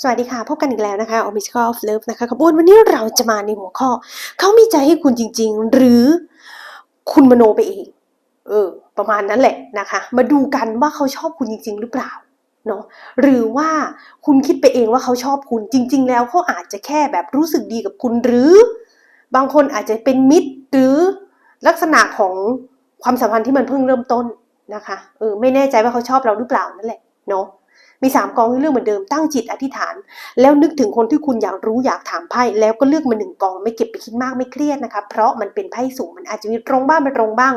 สวัสดีค่ะ พบกันอีกแล้วนะคะ o m i s c a of Love นะคะกับวนวันนี้เราจะมาในหัวข้อ เขามีใจให้คุณจริง ๆ หรือคุณมโนไปเอง เออ ประมาณนั้นแหละนะคะ มาดูกันว่าเขาชอบคุณจริง ๆ หรือเปล่าเนาะหรือว่าคุณคิดไปเองว่าเขาชอบคุณจริง ๆ แล้วเขาอาจจะแค่แบบรู้สึกดีกับคุณหรือ บางคนอาจจะเป็นมิตรหรือลักษณะของความสัมพันธ์ที่มันเพิ่งเริ่มต้นนะคะเออไม่แน่ใจว่าเขาชอบเราหรือเปล่านั่นแหละเนาะ มีสามกองให้เลือกเหมือนเดิมตั้งจิตอธิษฐาน แล้วนึกถึงคนที่คุณอยากรู้อยากถามไพ่แล้วก็เลือกมาหนึ่งกองไม่เก็บไปคิดมากไม่เครียดนะคะเพราะมันเป็นไพ่สูงมันอาจจะมีตรงบ้างไม่ตรงบ้าง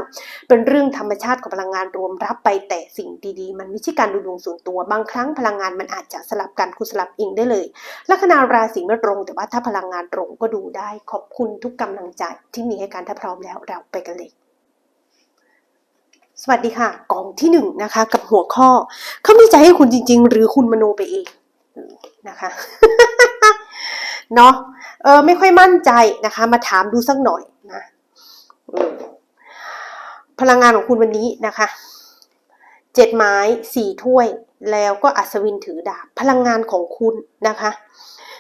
เป็นเรื่องธรรมชาติของพลังงานรวมรับไปแต่สิ่งดีๆ มันไม่ใช่การดูดวงส่วนตัวบางครั้งพลังงานมันอาจจะสลับกันคุณสลับเองได้เลย ลัคนาราศีไม่ตรง แต่ว่าถ้าพลังงานตรงก็ดูได้ขอบคุณทุกกำลังใจที่มีให้การถ้าพร้อมแล้วเราไปกันเลย สวัสดีค่ะกองที่หนึ่งนะคะ กับหัวข้อเขามีใจให้คุณจริง ๆ หรือคุณมโนไปเองนะคะเนาะเออไม่ค่อยมั่นใจนะคะ มาถามดูสักหน่อยนะพลังงานของคุณวันนี้นะคะเจ็ดไม้สี่ถ้วย แล้วก็อัศวินถือดาบพลังงานของคุณนะคะ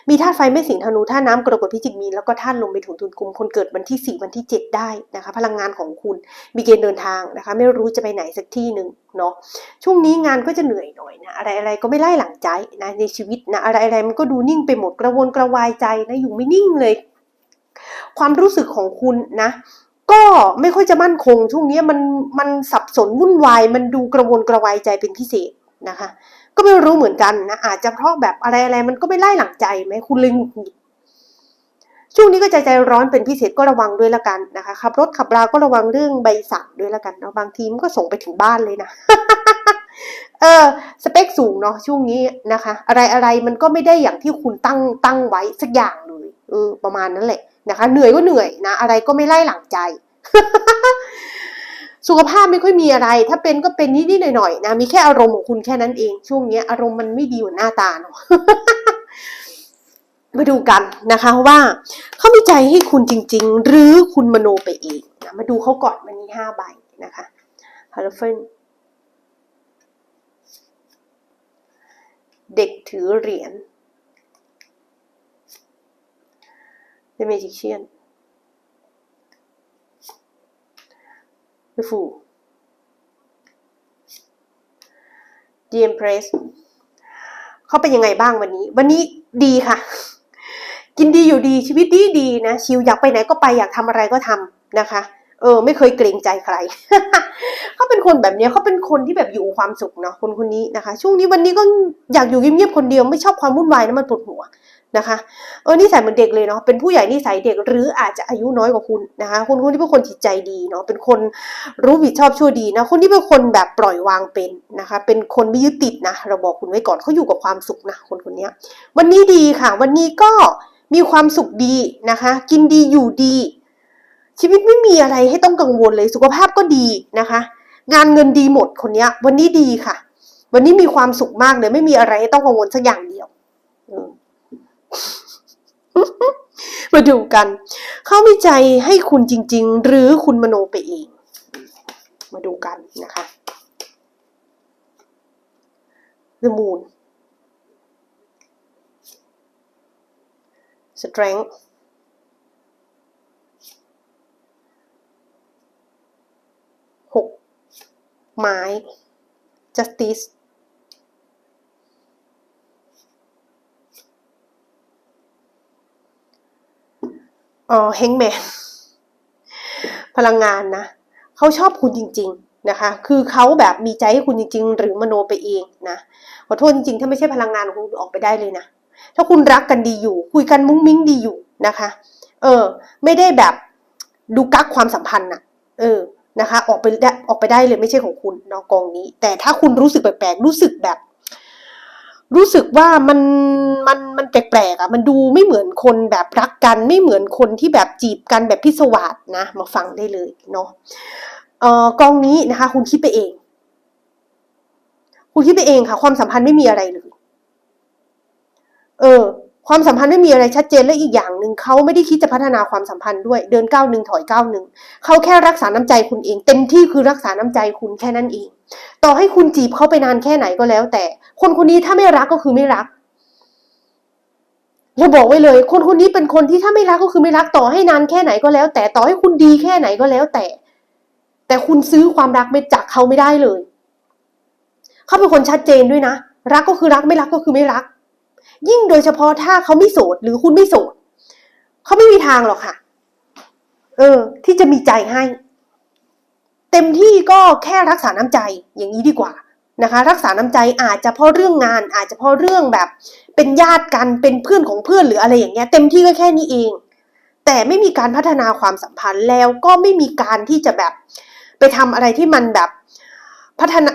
มีธาตุไฟไม่สิงธนูธาตุน้ำกรกฎพิจิกมีแล้วก็ธาตุลมไปถุนทุนกลุ่มคนเกิดวันที่สี่วันที่เจ็ดได้นะคะ พลังงานของคุณมีเกณฑ์เดินทางนะคะ ไม่รู้จะไปไหนสักที่หนึ่งเนาะช่วงนี้งานก็จะเหนื่อยหน่อยนะอะไรอะไรก็ไม่ไล่หลังใจนะในชีวิตนะอะไรอะไรมันก็ดูนิ่งไปหมดกระวนกระวายใจนะอยู่ไม่นิ่งเลย ความรู้สึกของคุณนะก็ไม่ค่อยจะมั่นคงช่วงนี้มันมันสับสนวุ่นวายมันดูกระวนกระวายใจเป็นพิเศษนะคะ ก็ไม่รู้เหมือนกันนะอาจจะเพราะแบบอะไรอะไรมันก็ไม่ไล่หลังใจไหมคุณเลยหงุดหงิดช่วงนี้ก็ใจใจร้อนเป็นพิเศษก็ระวังด้วยละกันนะคะขับรถขับราก็ระวังเรื่องใบสั่งด้วยละกันเนาะบางทีมันก็ส่งไปถึงบ้านเลยนะเออสเปคสูงเนาะช่วงนี้นะคะ อะไรอะไรมันก็ไม่ได้อย่างที่คุณตั้งตั้งไว้สักอย่างเลยเออประมาณนั้นแหละนะคะ เหนื่อยก็เหนื่อยนะ อะไรก็ไม่ไล่หลังใจ สุขภาพไม่ค่อยมีอะไร ถ้าเป็นก็เป็นนิดๆหน่อยๆนะ มีแค่อารมณ์ของคุณแค่นั้นเอง ช่วงนี้อารมณ์มันไม่ดีเหมือนหน้าตาเนาะมาดูกันนะคะว่าเขามีใจให้คุณจริง ๆ หรือคุณมโนไปเองนะมาดูเขาก่อนมันมีห้าใบนะคะฮาร์เฟนเด็กถือเหรียญ The Magician The Fool The Empress เขาเป็นยังไงบ้างวันนี้ วันนี้ดีค่ะ กินดีอยู่ดีชีวิตดีดีนะ ชิวอยากไปไหนก็ไปอยากทำอะไรก็ทำนะคะ เออ ไม่เคยเกรงใจใคร เขาเป็นคนแบบเนี้ยเขาเป็นคนที่แบบอยู่ความสุขเนาะคนคนนี้นะคะ ช่วงนี้วันนี้ก็อยากอยู่เงียบๆคนเดียวไม่ชอบความวุ่นวายนะมันปวดหัว นะคะเออนิสัยเหมือนเด็กเลยเนาะเป็นผู้ใหญ่นิสัยเด็กหรืออาจจะอายุน้อยกว่าคุณนะคะคนคนที่เป็นคนจิตใจดีเนาะเป็นคนรู้ผิดชอบชั่วดีนะคนที่เป็นคนแบบปล่อยวางเป็นนะคะ เป็นคนไม่ยึดติดนะเราบอกคุณไว้ก่อนเขาอยู่กับความสุขนะคนคนนี้วันนี้ดีค่ะ วันนี้ก็มีความสุขดีนะคะ กินดีอยู่ดี ชีวิตไม่มีอะไรให้ต้องกังวลเลยสุขภาพก็ดีนะคะ งานเงินดีหมดคนนี้วันนี้ดีค่ะ วันนี้มีความสุขมากเลยไม่มีอะไรให้ต้องกังวลสักอย่างเดียวอื มาดูกัน เขามีใจให้คุณจริง ๆ หรือคุณมโนไปเอง มาดูกันนะคะ The Moon Strength ห อ๋อเฮงแมนพลังงานนะเขาชอบคุณจริง ๆนะคะ คือเขาแบบมีใจให้คุณจริง ๆ หรือมโนไปเองนะขอโทษจริงๆ ถ้าไม่ใช่พลังงานของคุณออกไปได้เลยนะถ้าคุณรักกันดีอยู่ คุยกันมุ้งมิ้งดีอยู่นะคะ เออ ไม่ได้แบบดูกักความสัมพันธ์น่ะเออนะคะ ออกไปได้ออกไปได้เลยไม่ใช่ของคุณนาะกองนี้ แต่ถ้าคุณรู้สึกแปลกๆรู้สึกแบบ รู้สึกว่ามันมันมันแปลกๆอะมันดูไม่เหมือนคนแบบรักกันไม่เหมือนคนที่แบบจีบกันแบบพิศวาสนะ มาฟังได้เลยเนาะเอ่อกองนี้นะคะ คุณคิดไปเอง คุณคิดไปเองค่ะ ความสัมพันธ์ไม่มีอะไรเลยเออ ความสัมพันธ์ไม่มีอะไรชัดเจนและอีกอย่างหนึ่งเขาไม่ได้คิดจะพัฒนาความสัมพันธ์ด้วยเดินก้าวหนึ่งถอยก้าวหนึ่งเขาแค่รักษาน้ำใจคุณเอง เต็มที่คือรักษาน้ำใจคุณแค่นั้นเอง ต่อให้คุณจีบเขาไปนานแค่ไหนก็แล้ว แต่คนคนนี้ถ้าไม่รักก็คือไม่รักเราบอกไว้เลย คนคนนี้เป็นคนที่ถ้าไม่รักก็คือไม่รักต่อให้นานแค่ไหนก็แล้ว แต่ต่อให้คุณดีแค่ไหนก็แล้วแต่ แต่คุณซื้อความรักไม่จากเขาไม่ได้เลย เขาเป็นคนชัดเจนด้วยนะรักก็คือรักไม่รักก็คือไม่รัก ยิ่งโดยเฉพาะถ้าเขาไม่โสดหรือคุณไม่โสดเขาไม่มีทางหรอกค่ะ เออ ที่จะมีใจให้ เต็มที่ก็แค่รักษาน้ำใจอย่างนี้ดีกว่านะคะ รักษาน้ำใจอาจจะเพราะเรื่องงาน อาจจะเพราะเรื่องแบบ เป็นญาติกันเป็นเพื่อนของเพื่อนหรืออะไรอย่างเงี้ย เต็มที่ก็แค่นี้เอง แต่ไม่มีการพัฒนาความสัมพันธ์แล้วก็ไม่มีการที่จะแบบ ไปทำอะไรที่มันแบบ พัฒนา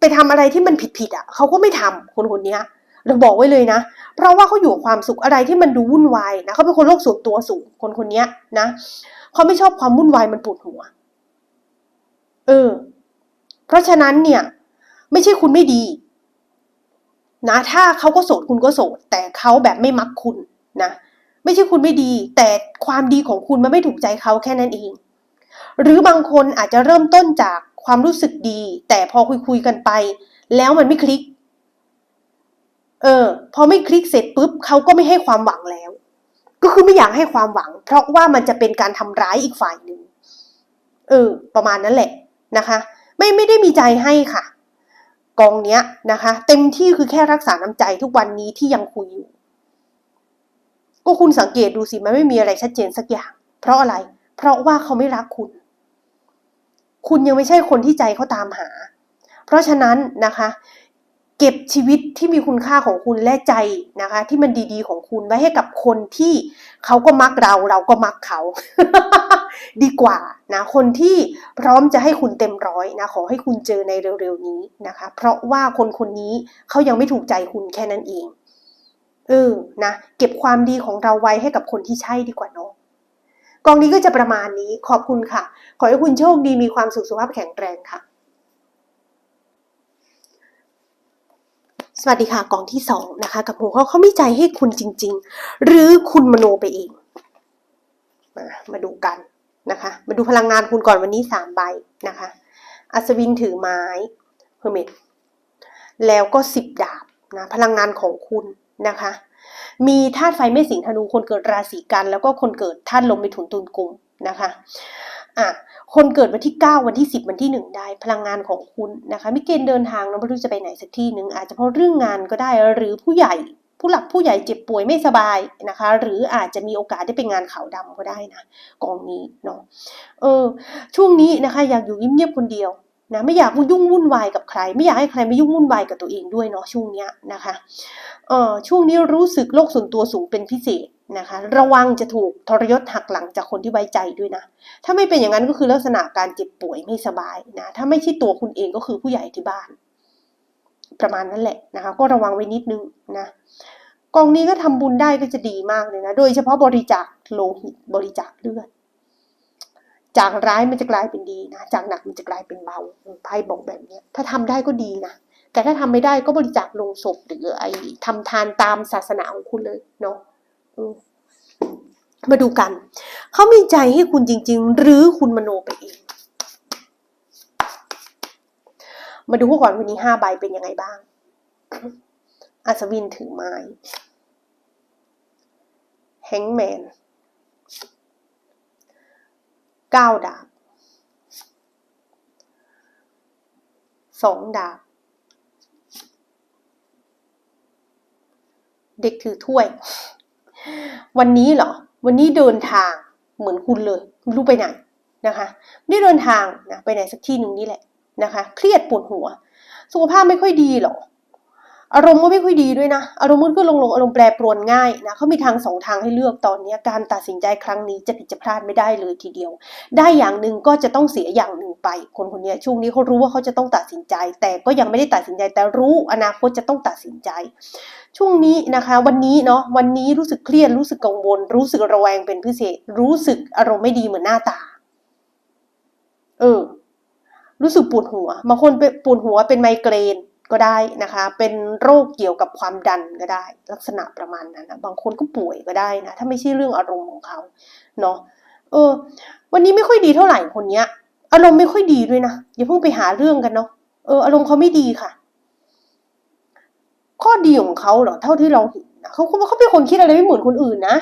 ไปทำอะไรที่มันผิดๆอะเขาก็ไม่ทำคนคนนี้ เราบอกไว้เลยนะ เพราะว่าเขาอยู่ความสุขอะไรที่มันดูวุ่นวายนะเขาเป็นคนโลกส่วนตัวสูงคนคนนี้นะเขาไม่ชอบความวุ่นวายมันปวดหัว เออ เพราะฉะนั้นเนี่ย ไม่ใช่คุณไม่ดี นะ ถ้าเขาก็โสดคุณก็โสด แต่เขาแบบไม่มักคุณนะไม่ใช่คุณไม่ดี แต่ความดีของคุณมันไม่ถูกใจเขาแค่นั้นเอง หรือบางคนอาจจะเริ่มต้นจากความรู้สึกดี แต่พอคุยคุยกันไป แล้วมันไม่คลิก เออ พอไม่คลิกเสร็จปุ๊บเขาก็ไม่ให้ความหวังแล้ว ก็คือไม่อยากให้ความหวัง เพราะว่ามันจะเป็นการทำร้ายอีกฝ่ายหนึ่งเออ ประมาณนั้นแหละนะคะ ไม่ไม่ได้มีใจให้ค่ะ กองเนี้ยนะคะ เต็มที่คือแค่รักษาน้ำใจทุกวันนี้ที่ยังคุยอยู่ ก็คุณสังเกตดูสิมันไม่มีอะไรชัดเจนสักอย่าง เพราะอะไร เพราะว่าเขาไม่รักคุณ คุณยังไม่ใช่คนที่ใจเขาตามหา เพราะฉะนั้นนะคะ เก็บชีวิตที่มีคุณค่าของคุณและใจนะคะ ที่มันดีๆของคุณไว้ให้กับคนที่เขาก็มักเราเราก็มักเขา ดีกว่านะคนที่พร้อมจะให้คุณเต็มร้อยนะขอให้คุณเจอในเร็วๆนี้นะคะ เพราะว่าคนคนนี้เขายังไม่ถูกใจคุณแค่นั้นเองเออนะเก็บความดีของเราไว้ให้กับคนที่ใช่ดีกว่าเนาะกองนี้ก็จะประมาณนี้ขอบคุณค่ะ ขอให้คุณโชคดีมีความสุขสุขภาพแข็งแรงค่ะ สวัสดีค่ะกองที่สองนะคะ กับหัวข้อเขามีใจให้คุณจริง ๆ หรือคุณมโนไปเอง มามาดูกันนะคะ มาดูพลังงานคุณก่อนวันนี้สามใบนะคะ อัศวินถือไม้เฮอร์เมตแล้วก็สิบดาบนะพลังงานของคุณนะคะ มีธาตุไฟเมษสิงธนูคนเกิดราศีกัน แล้วก็คนเกิดธาตุลมในถุนตุนกุมนะคะ อะคนเกิดวันที่ 9 วันที่ 10 วันที่ 1 ได้พลังงานของคุณนะคะมีเกณฑ์เดินทางนะไม่รู้จะไปไหนสักที่หนึ่งอาจจะเพราะเรื่องงานก็ได้หรือผู้ใหญ่ผู้หลักผู้ใหญ่เจ็บป่วยไม่สบายนะคะ หรืออาจจะมีโอกาสได้ไปงานขาวดำก็ได้นะกองนี้เนาะเออช่วงนี้นะคะ อยากอยู่เงียบๆคนเดียวนะไม่อยากยุ่งวุ่นวายกับใคร ไม่อยากให้ใครมายุ่งวุ่นวายกับตัวเองด้วยเนาะช่วงเนี้ยนะคะเออช่วงนี้รู้สึกโลกส่วนตัวสูงเป็นพิเศษ นะคะระวังจะถูกทรยศหักหลังจากคนที่ไว้ใจด้วยนะ ถ้าไม่เป็นอย่างนั้นก็คือลักษณะการเจ็บป่วยไม่สบายนะถ้าไม่ใช่ตัวคุณเองก็คือผู้ใหญ่ที่บ้าน ประมาณนั้นแหละนะคะ ก็ระวังไว้นิดนึงนะกองนี้ก็ทำบุญได้ก็จะดีมากเลยนะ โดยเฉพาะบริจาคโลหิตบริจาคเลือดจากร้ายมันจะกลายเป็นดีนะ จากหนักมันจะกลายเป็นเบาไพ่บอกแบบเนี้ยถ้าทำได้ก็ดีนะ แต่ถ้าทำไม่ได้ก็บริจาคลงศพหรือไอ้ทำทานตามศาสนาของคุณเลยเนาะ มาดูกัน เขามีใจให้คุณจริง ๆ หรือคุณมโนไปเอง มาดูก่อนวันนี้ห้าใบเป็นยังไงบ้าง อัศวินถือไม้ แฮงแมนเก้าดาบสองดาบ เด็กถือถ้วย วันนี้เหรอ วันนี้เดินทางเหมือนคุณเลยไม่รู้ไปไหนนะคะไม่ได้เดินทางนะไปไหนสักที่หนึ่งนี่แหละนะคะ เครียดปวดหัว สุขภาพไม่ค่อยดีหรอ อารมณ์ก็ไม่ค่อยดีด้วยนะ อารมณ์มันก็ลงลงอารมณ์แปรปรวนง่ายนะเขามีทางสองทางให้เลือกตอนนี้การตัดสินใจครั้งนี้จะผิดจะพลาดไม่ได้เลยทีเดียว ได้อย่างหนึ่งก็จะต้องเสียอย่างหนึ่งไป คนคนนี้ช่วงนี้เขารู้ว่าเขาจะต้องตัดสินใจ แต่ก็ยังไม่ได้ตัดสินใจแต่รู้อนาคตจะต้องตัดสินใจ ช่วงนี้นะคะ วันนี้เนาะวันนี้รู้สึกเครียดรู้สึกกังวล รู้สึกระแวงเป็นพิเศษ รู้สึกอารมณ์ไม่ดีเหมือนหน้าตา เออ รู้สึกปวดหัวบางคนเป็นปวดหัวเป็นไมเกรน ก็ได้นะคะ เป็นโรคเกี่ยวกับความดันก็ได้ ลักษณะประมาณนั้นนะบางคนก็ป่วยก็ได้นะ ถ้าไม่ใช่เรื่องอารมณ์ของเขาเนาะเออ วันนี้ไม่ค่อยดีเท่าไหร่คนเนี้ย อารมณ์ไม่ค่อยดีด้วยนะอย่าเพิ่งไปหาเรื่องกันเนาะเอออารมณ์เขาไม่ดีค่ะ ข้อดีของเขาเหรอเท่าที่เราเห็นนะเขาเขาเขาเป็นคนคิดอะไรไม่เหมือนคนอื่นนะ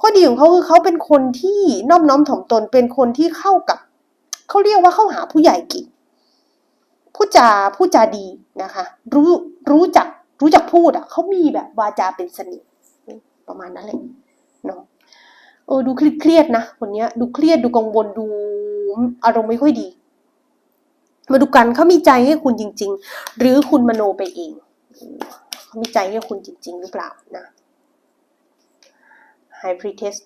ข้อดีของเขาคือเขาเป็นคนที่น้อบน้อมถ่อมตนเป็นคนที่เข้ากับเขาเรียกว่าเข้าหาผู้ใหญ่เก่ง ผู้จาผู้จาดีนะคะ รู้รู้จักรู้จักพูดอะเขามีแบบวาจาเป็นสน่ห์ประมาณนั้นแหละเนาะเออดูเครียดนะคนเนี้ย ดูเครียดดูกังวลดูอารมณ์ไม่ค่อยดี มาดูกันเขามีใจให้คุณจริง ๆ หรือคุณมโนไปเองเขามีใจให้คุณจริง ๆ หรือเปล่านะ High Priestess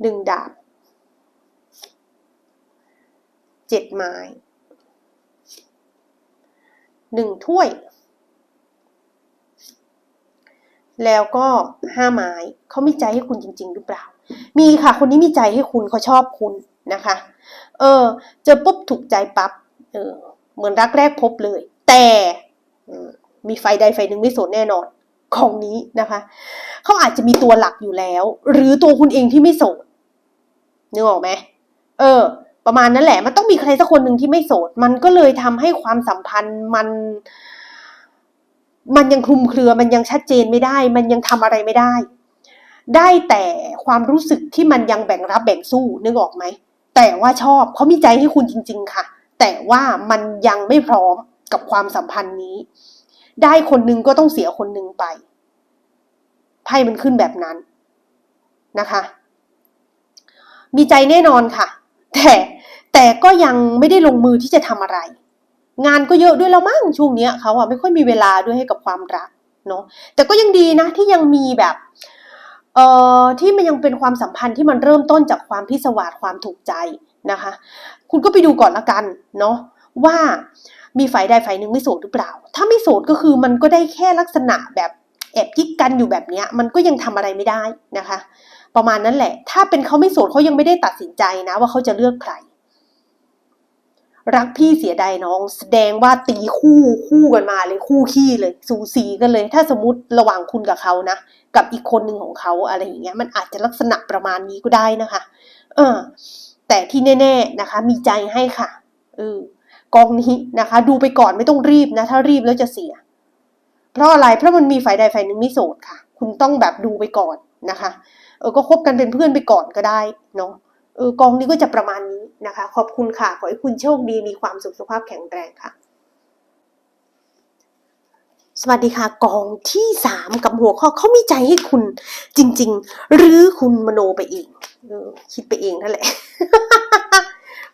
หนึ่งดาบ เจ็ดไม้หนึ่งถ้วย แล้วก็ห้าไม้เขามีใจให้คุณจริง ๆ หรือเปล่า มีค่ะ คนนี้มีใจให้คุณเขาชอบคุณนะคะ เออ เจอปุ๊บถูกใจปั๊บเออ เหมือนรักแรกพบเลย แต่มมีไฟใดไฟหนึ่งไม่สนแน่นอนของนี้นะคะเขาอาจจะมีตัวหลักอยู่แล้ว หรือตัวคุณเองที่ไม่โสดนึกออกไหมเออ ประมาณนั้นแหละ มันต้องมีใครสักคนหนึ่งที่ไม่โสด มันก็เลยทำให้ความสัมพันธ์มัน มันยังคลุมเครือ มันยังชัดเจนไม่ได้ มันยังทำอะไรไม่ได้ ได้แต่ความรู้สึกที่มันยังแบ่งรับแบ่งสู้นึกออกไหม แต่ว่าชอบเขามีใจให้คุณจริง ๆ ค่ะ แต่ว่ามันยังไม่พร้อมกับความสัมพันธ์นี้ ได้คนหนึงก็ต้องเสียคนหนึงไปไพ่มันขึ้นแบบนั้นนะคะ มีใจแน่นอนค่ะ แต่แต่ก็ยังไม่ได้ลงมือที่จะทำอะไร งานก็เยอะด้วยแล้วมั้งช่วงเนี้ยเขาอะไม่ค่อยมีเวลาด้วยให้กับความรักเนาะแต่ก็ยังดีนะที่ยังมีแบบเอ่อที่มันยังเป็นความสัมพันธ์ที่มันเริ่มต้นจากความพิศวาสความถูกใจนะคะ คุณก็ไปดูก่อนละกันเนาะว่ามีฝ่ายใดฝ่ายหนึ่งไม่โสดหรือเปล่า ถ้าไม่โสดก็คือมันก็ได้แค่ลักษณะแบบแอบกิ๊กกันอยู่แบบเนี้ยมันก็ยังทำอะไรไม่ได้นะคะ ประมาณนั้นแหละ ถ้าเป็นเขาไม่โสดเขายังไม่ได้ตัดสินใจนะ ว่าเขาจะเลือกใคร รักพี่เสียดายน้อง แสดงว่าตีคู่คู่กันมาเลยคู่ขี้เลย สูสีกันเลย ถ้าสมมติระหว่างคุณกับเขานะกับอีกคนหนึ่งของเขาอะไรอย่างเงี้ย มันอาจจะลักษณะประมาณนี้ก็ได้นะคะ เออ แต่ที่แน่ ๆนะคะ มีใจให้ค่ะเออกองนี้นะคะ ดูไปก่อนไม่ต้องรีบนะ ถ้ารีบแล้วจะเสีย เพราะอะไรเพราะมันมีฝ่ายใดฝ่ายหนึ่งไม่โสดค่ะ คุณต้องแบบดูไปก่อนนะคะ ออก็คบกันเป็นเพื่อนไปก่อนก็ได้เนาะเออกองนี้ก็จะประมาณนี้นะคะ ขอบคุณค่ะ ขอให้คุณโชคดีมีความสุขสุขภาพแข็งแรงค่ะ สวัสดีค่ะ กองที่สามกับหัวข้อเขามีใจให้คุณจริง ๆ หรือคุณมโนไปเองเออคิดไปเองนั่นแหละ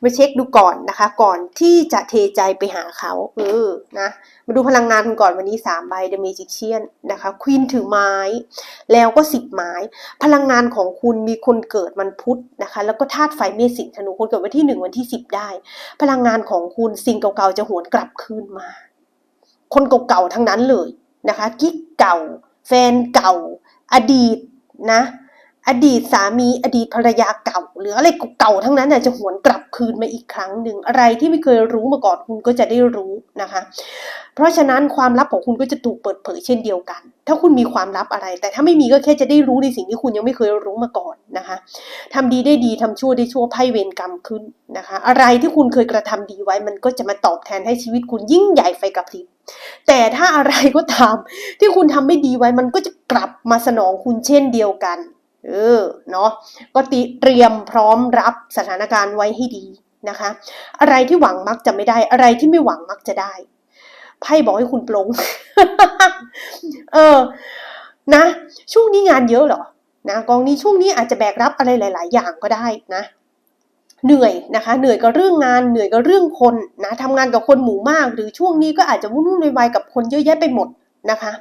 มาเช็คดูก่อนนะคะ ก่อนที่จะเทใจไปหาเขาเออนะมาดูพลังงานคุณก่อนวันนี้สามใบ The Magician นะคะควีนถือไม้ แล้วก็สิบไม้ พลังงานของคุณมีคนเกิดวันพุธนะคะ แล้วก็ธาตุไฟเมษสิงธนูคนเกิดวันที่หนึ่งวันที่สิบได้ พลังงานของคุณสิ่งเก่าๆจะหวนกลับคืนมา คนเก่าๆทั้งนั้นเลยนะคะกิ๊กเก่า แฟนเก่า อดีตนะ อดีตสามีอดีตภรรยาเก่า หรืออะไรเก่าๆทั้งนั้นน่ะจะหวนกลับคืนมาอีกครั้งหนึ่งอะไรที่ไม่เคยรู้มาก่อนคุณก็จะได้รู้นะคะ เพราะฉะนั้นความลับของคุณก็จะถูกเปิดเผยเช่นเดียวกัน ถ้าคุณมีความลับอะไร แต่ถ้าไม่มีก็แค่จะได้รู้ในสิ่งที่คุณยังไม่เคยรู้มาก่อนนะคะทำดีได้ดีทำชั่วได้ชั่วไพ่เวรกรรมขึ้นนะคะ อะไรที่คุณเคยกระทำดีไว้มันก็จะมาตอบแทนให้ชีวิตคุณยิ่งใหญ่ไฟกับพริบแต่ถ้าอะไรก็ตามที่คุณทำไม่ดีไว้มันก็จะกลับมาสนองคุณเช่นเดียวกัน เออเนาะก็เตรียมพร้อมรับสถานการณ์ไว้ให้ดีนะคะ อะไรที่หวังมักจะไม่ได้ อะไรที่ไม่หวังมักจะได้ไพ่บอกให้คุณปลงเออ นะ ช่วงนี้งานเยอะเหรอนะกองนี้ช่วงนี้อาจจะแบกรับอะไรหลาย ๆ อย่างก็ได้นะเหนื่อยนะคะ เหนื่อยกับเรื่องงานเหนื่อยกับเรื่องคนนะทำงานกับคนหมู่มาก หรือช่วงนี้ก็อาจจะวุ่นวุ่นวายกับคนเยอะแยะไปหมดนะคะ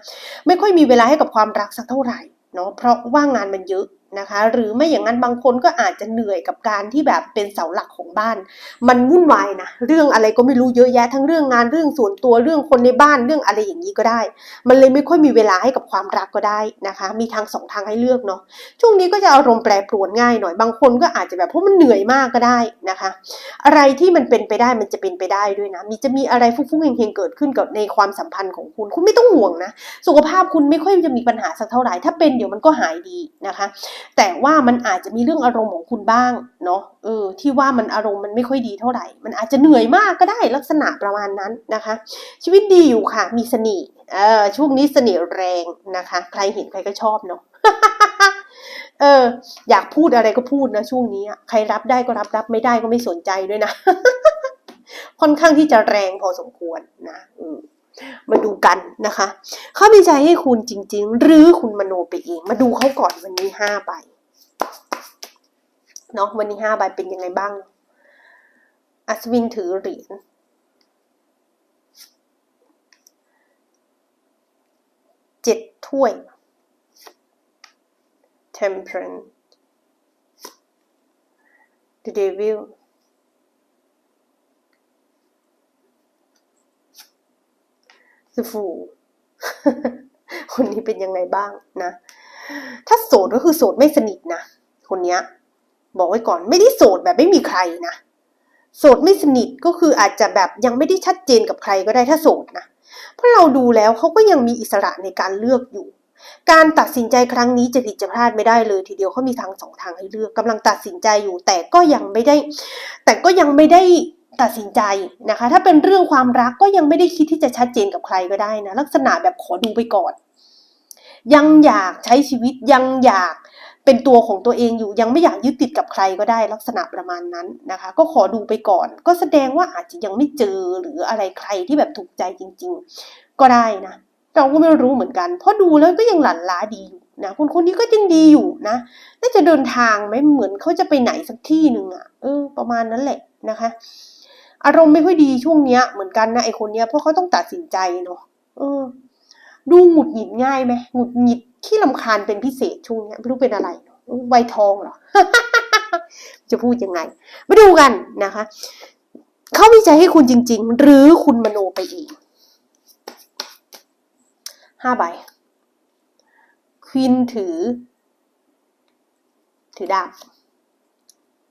ไม่ค่อยมีเวลาให้กับความรักสักเท่าไหร่ เนาะเพราะว่างานมันเยอะ นะคะ หรือไม่อย่างนั้นบางคนก็อาจจะเหนื่อยกับการที่แบบเป็นเสาหลักของบ้าน มันวุ่นวายนะเรื่องอะไรก็ไม่รู้เยอะแยะทั้งเรื่องงานเรื่องส่วนตัวเรื่องคนในบ้านเรื่องอะไรอย่างนี้ก็ได้ มันเลยไม่ค่อยมีเวลาให้กับความรักก็ได้นะคะ มีทางสองทางให้เลือกเนาะช่วงนี้ก็จะอารมณ์แปรปรวนง่ายหน่อยบางคนก็อาจจะแบบเพราะมันเหนื่อยมากก็ได้นะคะ อะไรที่มันเป็นไปได้มันจะเป็นไปได้ด้วยนะมีจะมีอะไรฟุ้งๆเฮงๆเกิดขึ้นกับในความสัมพันธ์ของคุณ คุณไม่ต้องห่วงนะสุขภาพคุณไม่ค่อยจะมีปัญหาสักเท่าไหร่ถ้าเป็นเดี๋ยวมันก็หายดีนะคะแต่ว่ามันอาจจะมีเรื่องอารมณ์ของคุณบ้างเนาะเออที่ว่ามันอารมณ์มันไม่ค่อยดีเท่าไหร่ มันอาจจะเหนื่อยมากก็ได้ลักษณะประมาณนั้นนะคะ ชีวิตดีอยู่ค่ะ มีเสน่ห์เออช่วงนี้เสน่ห์แรงนะคะ ใครเห็นใครก็ชอบเนาะเออ อยากพูดอะไรก็พูดนะช่วงนี้ใครรับได้ก็รับรับไม่ได้ก็ไม่สนใจด้วยนะค่อนข้างที่จะแรงพอสมควรนะอื มาดูกันนะคะ เขามีใจให้คุณจริง ๆ หรือคุณมโนไปเอง มาดูเขาก่อนวันนี้ห้าใบเนาะวันนี้ห้าใบเป็นยังไงบ้าง อัศวินถือเหรียญเจ็ดถ้วย temperance the devil the fool คนนี้เป็นยังไงบ้างนะ ถ้าโสดก็คือโสดไม่สนิทนะคนเนี้ย บอกไว้ก่อนไม่ได้โสดแบบไม่มีใครนะโสดไม่สนิทก็คืออาจจะแบบยังไม่ได้ชัดเจนกับใครก็ได้ถ้าโสดนะเพราะเราดูแล้วเขาก็ยังมีอิสระในการเลือกอยู่ การตัดสินใจครั้งนี้จะผิดจะพลาดไม่ได้เลย ทีเดียวเขามีทางสองทางให้เลือกกำลังตัดสินใจอยู่ แต่ก็ยังไม่ได้ แต่ก็ยังไม่ได้ ตัดสินใจนะคะ ถ้าเป็นเรื่องความรักก็ยังไม่ได้คิดที่จะชัดเจนกับใครก็ได้นะลักษณะแบบขอดูไปก่อน ยังอยากใช้ชีวิตยังอยากเป็นตัวของตัวเองอยู่ยังไม่อยากยึดติดกับใครก็ได้ลักษณะประมาณนั้นนะคะ ก็ขอดูไปก่อน ก็แสดงว่าอาจจะยังไม่เจอหรืออะไรใครที่แบบถูกใจจริง ๆ ก็ได้นะเราก็ไม่รู้เหมือนกัน เพราะดูแล้วก็ยังหลั่นล้าดีอยู่นะคนคนนี้ก็ยังดีอยู่นะน่าจะเดินทางไหมเหมือนเขาจะไปไหนสักที่หนึ่งอะเออประมาณนั้นแหละนะคะ อารมณ์ไม่ค่อยดีช่วงเนี้ยเหมือนกันนะไอคนเนี้ยเพราะเขาต้องตัดสินใจเนาะเออ ดูหงุดหงิดง่ายไหมหงุดหงิดขี้ลำคาญเป็นพิเศษช่วงเนี้ยไม่รู้เป็นอะไรไวยทองเหรอ จะพูดยังไงมาดูกันนะคะเขามีใจให้คุณจริง ๆ หรือคุณมโนไปเองห้าใบควีนถือ ถือดาบ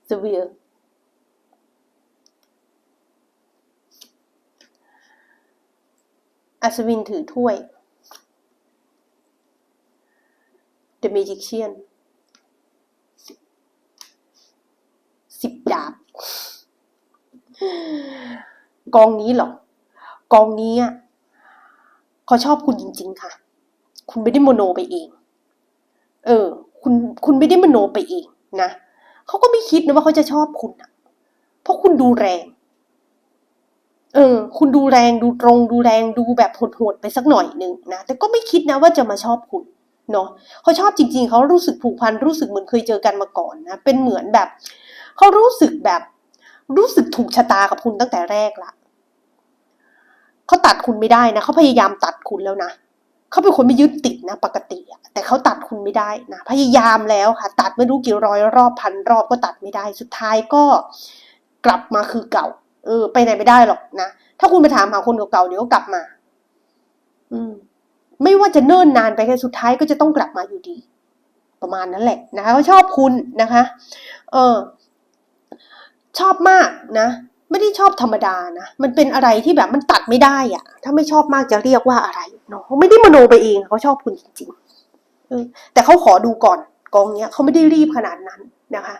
สเวีย อัศวินถือถ้วย The Magician สิบดาบ กองนี้หรอกองนี้อะเขาชอบคุณจริง ๆ ค่ะ คุณไม่ได้โมโนไปเอง เออ คุณคุณไม่ได้มโนไปเองนะเขาก็ไม่คิดนะว่าเขาจะชอบคุณอะเพราะคุณดูแรง เออ คุณดูแรงดูตรงดูแรงดูแบบโหดๆไปสักหน่อยหนึ่งนะ แต่ก็ไม่คิดนะว่าจะมาชอบคุณเนาะเขาชอบจริง ๆ เขารู้สึกผูกพันรู้สึกเหมือนเคยเจอกันมาก่อนนะ เป็นเหมือนแบบ เขารู้สึกแบบ รู้สึกถูกชะตากับคุณตั้งแต่แรกละเขาตัดคุณไม่ได้นะเขาพยายามตัดคุณแล้วนะเขาเป็นคนไม่ยึดติดนะ ปกติแต่เขาตัดคุณไม่ได้นะพยายามแล้วค่ะ ตัดไม่รู้กี่ร้อยรอบพันรอบก็ตัดไม่ได้ สุดท้ายก็กลับมาคือเก่า เออ ไปไหนไม่ได้หรอกนะ ถ้าคุณไปถามหาคนเก่าๆเดี๋ยวก็กลับมา อืม ไม่ว่าจะเนิ่นนานไปแค่สุดท้ายก็จะต้องกลับมาอยู่ดี ประมาณนั้นแหละนะคะเขาชอบคุณนะคะ เออ ชอบมากนะไม่ได้ชอบธรรมดานะ มันเป็นอะไรที่แบบมันตัดไม่ได้อะถ้าไม่ชอบมากจะเรียกว่าอะไรเนาะเขาไม่ได้มโนไปเองเขาชอบคุณจริงๆแต่เขาขอดูก่อนกองเนี้ยเขาไม่ได้รีบขนาดนั้นนะคะ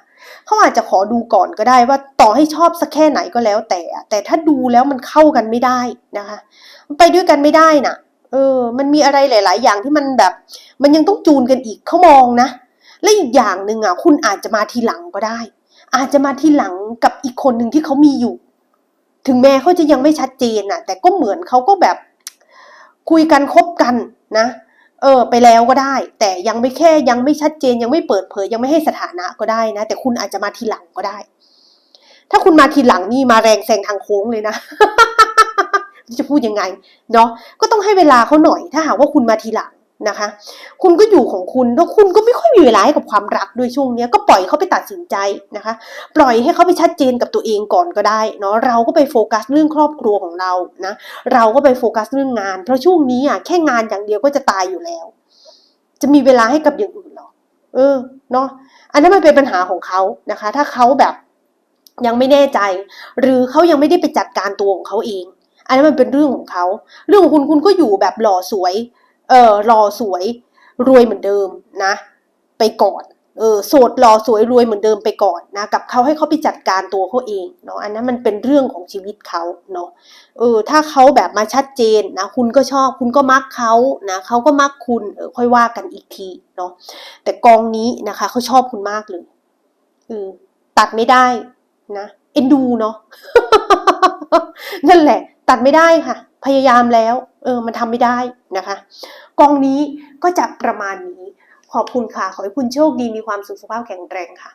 เขาอาจจะขอดูก่อนก็ได้ว่าต่อให้ชอบสักแค่ไหนก็แล้วแต่ แต่ถ้าดูแล้วมันเข้ากันไม่ได้นะคะ มันไปด้วยกันไม่ได้น่ะ เออ มันมีอะไรหลาย ๆ อย่างที่มันแบบ มันยังต้องจูนกันอีกเขามองนะ และอีกอย่างหนึ่งอะคุณอาจจะมาทีหลังก็ได้ อาจจะมาทีหลังกับอีกคนหนึ่งที่เขามีอยู่ ถึงแม้เขาจะยังไม่ชัดเจนน่ะ แต่ก็เหมือนเขาก็แบบคุยกันคบกันนะ เออไปแล้วก็ได้ แต่ยังไม่แค่ยังไม่ชัดเจนยังไม่เปิดเผยยังไม่ให้สถานะก็ได้นะ แต่คุณอาจจะมาทีหลังก็ได้ ถ้าคุณมาทีหลังนี่มาแรงแซงทางโค้งเลยนะจะพูดยังไงเนาะก็ต้องให้เวลาเขาหน่อย ถ้าหากว่าคุณมาทีหลัง นะคะ คุณก็อยู่ของคุณแล้วคุณก็ไม่ค่อยมีเวลาให้กับความรักด้วยช่วงนี้ก็ปล่อยเขาไปตัดสินใจนะคะ ปล่อยให้เขาไปชัดเจนกับตัวเองก่อนก็ได้เนาะเราก็ไปโฟกัสเรื่องครอบครัวของเรานะเราก็ไปโฟกัสเรื่องงาน เพราะช่วงนี้อะแค่งานอย่างเดียวก็จะตายอยู่แล้ว จะมีเวลาให้กับอย่างอื่นหรอเออเนาะอันนั้นมันเป็นปัญหาของเขานะคะ ถ้าเขาแบบยังไม่แน่ใจ หรือเขายังไม่ได้ไปจัดการตัวของเขาเอง อันนั้นมันเป็นเรื่องของเขา เรื่องของคุณคุณก็อยู่แบบหล่อสวย เออหล่อสวยรวยเหมือนเดิมนะ ไปก่อนเออโสดหล่อสวยรวยเหมือนเดิมไปก่อนนะกับเขาให้เขาไปจัดการตัวเขาเองเนาะอันนั้นมันเป็นเรื่องของชีวิตเขาเนาะเออถ้าเขาแบบมาชัดเจนนะคุณก็ชอบคุณก็มักเขานะเขาก็มักคุณเออค่อยว่ากันอีกทีเนาะแต่กองนี้นะคะเขาชอบคุณมากเลยเออตัดไม่ได้นะเอ็นดูเนาะนั่นแหละ ตัดไม่ได้ค่ะ พยายามแล้วเออมันทำไม่ได้นะคะ กองนี้ก็จะประมาณนี้ ขอบคุณค่ะ ขอให้คุณโชคดีมีความสุขสุขภาพแข็งแรงค่ะ